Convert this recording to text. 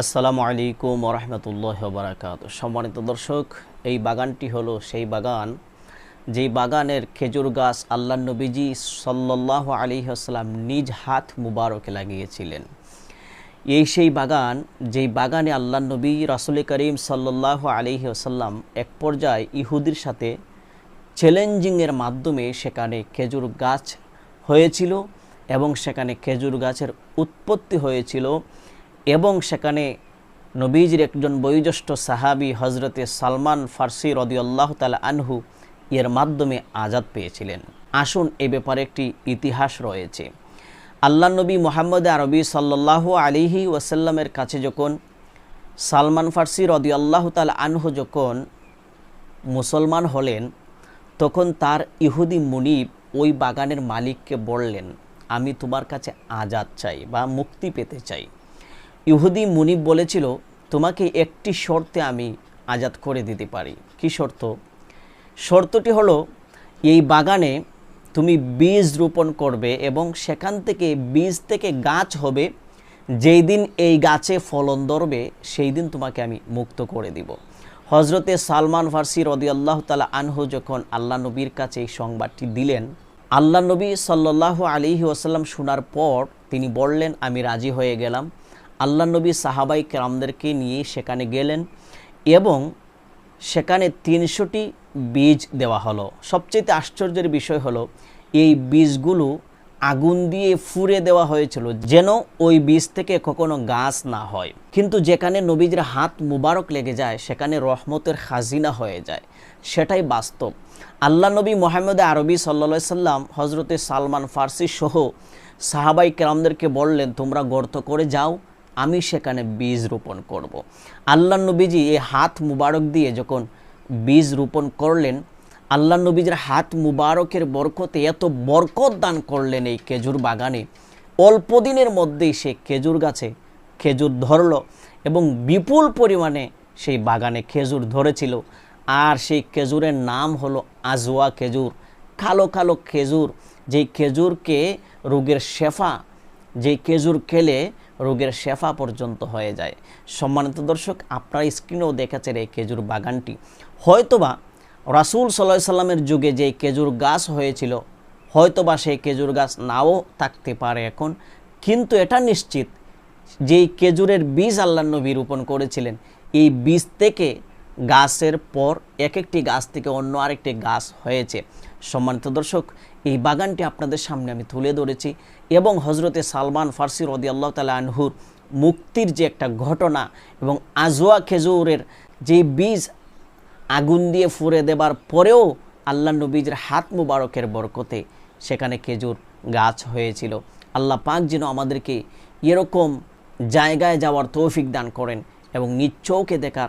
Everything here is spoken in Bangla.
আসসালামু আলাইকুম রহমতুল্লাহ বারাকাত সম্মানিত দর্শক, এই বাগানটি হলো সেই বাগান, যেই বাগানের খেজুর গাছ আল্লাহ নবীজি সাল্লাহ আলী আসসালাম নিজ হাত মুবারকে লাগিয়েছিলেন। এই সেই বাগান, যেই বাগানে আল্লাহ নবী রাসুল করিম সাল্লাহ আলী আসাল্লাম এক পর্যায়ে ইহুদির সাথে চ্যালেঞ্জিংয়ের মাধ্যমে সেখানে খেজুর গাছ হয়েছিল এবং সেখানে খেজুর গাছের উৎপত্তি হয়েছিল। এবং সেখানে নবীজির একজন বয়োজ্যেষ্ঠ সাহাবি হজরতে সালমান ফার্সি রদিউল্লাহ তালা আনহু এর মাধ্যমে আজাদ পেয়েছিলেন। আসুন এ ব্যাপারে একটি ইতিহাস রয়েছে। আল্লাহ নবী মোহাম্মদ আরবি সাল্লাহ আলিহি ওয়াসাল্লামের কাছে যখন সালমান ফার্সি রদিউল্লাহ তাল আনহু যখন মুসলমান হলেন, তখন তার ইহুদি মুনিব ওই বাগানের মালিককে বললেন, আমি তোমার কাছে আজাদ চাই বা মুক্তি পেতে চাই। ইহুদি মুনিব বলেছিল, তোমাকে একটি শর্তে আমি আজাদ করে দিতে পারি। কি শর্ত? শর্তটি হলো, এই বাগানে তুমি বীজ রোপণ করবে এবং সেখান থেকে বীজ থেকে গাছ হবে। যেই দিন এই গাছে ফলন ধরবে, সেই দিন তোমাকে আমি মুক্ত করে দিব। হজরতে সালমান ফার্সি আল্লাহ তালা আনহু যখন আল্লাহ নবীর কাছে এই সংবাদটি দিলেন, আল্লাহ নবী সাল্লাহ আলিহি ওসাল্লাম শোনার পর তিনি বললেন, আমি রাজি হয়ে গেলাম। আল্লাহ নবী সাহাবাই কেরামদেরকে নিয়ে সেখানে গেলেন এবং সেখানে তিনশোটি বীজ দেওয়া হলো। সবচেয়ে আশ্চর্যের বিষয় হলো, এই বীজগুলো আগুন দিয়ে ফুরে দেওয়া হয়েছিল যেন ওই বীজ থেকে কখনো গাছ না হয়। কিন্তু যেখানে নবীজের হাত মুবারক লেগে যায়, সেখানে রহমতের খাজিনা হয়ে যায়। সেটাই বাস্তব। আল্লাহ নবী মোহাম্মদ আরবি সাল্লা সাল্লাম হজরতে সালমান ফার্সি সহ সাহাবাই কেরামদেরকে বললেন, তোমরা গর্ত করে যাও আমি সেখানে বীজ রোপণ করব। আল্লাহ নবীজি এই হাত মুবারক দিয়ে যখন বীজ রোপণ করলেন, আল্লাহ নবীজির হাত মুবারকের বরকতে এত বরকত দান করলেন এই খেজুর বাগানে। অল্প দিনের মধ্যেই সে খেজুর গাছে খেজুর ধরল এবং বিপুল পরিমাণে সেই বাগানে খেজুর ধরেছিল। আর সেই খেজুরের নাম হলো আজওয়া খেজুর। কালো কালো খেজুর, যেই খেজুরকে রোগের শেফা, যেই খেজুর খেলে রোগের শেফা পর্যন্ত হয়ে যায়। সম্মানিত দর্শক, আপনার স্ক্রিনেও দেখেছেন এই খেজুর বাগানটি। হয়তোবা রাসুল সাল্লাহ সাল্লামের যুগে যে খেজুর গাছ হয়েছিল, হয়তোবা সেই খেজুর গাছ নাও থাকতে পারে এখন। কিন্তু এটা নিশ্চিত, যেই খেজুরের বীজ আল্লাহ নবী রোপণ করেছিলেন, এই বীজ থেকে গাছের পর এক একটি গাছ থেকে অন্য আরেকটি গাছ হয়েছে। সম্মানিত দর্শক, এই বাগানটি আপনাদের সামনে আমি তুলে ধরেছি এবং হজরতে সালমান ফার্সি রদি আল্লাহ তালা আনহুর মুক্তির যে একটা ঘটনা এবং আজোয়া খেজুরের যে বীজ আগুন দিয়ে ফুরে দেবার পরেও আল্লাহ নবীজের হাত মুবারকের বরকতে সেখানে খেজুর গাছ হয়েছিল। আল্লাহ পাক যেন আমাদেরকে এরকম জায়গায় যাওয়ার তৌফিক দান করেন এবং নিজ চৌকে দেখার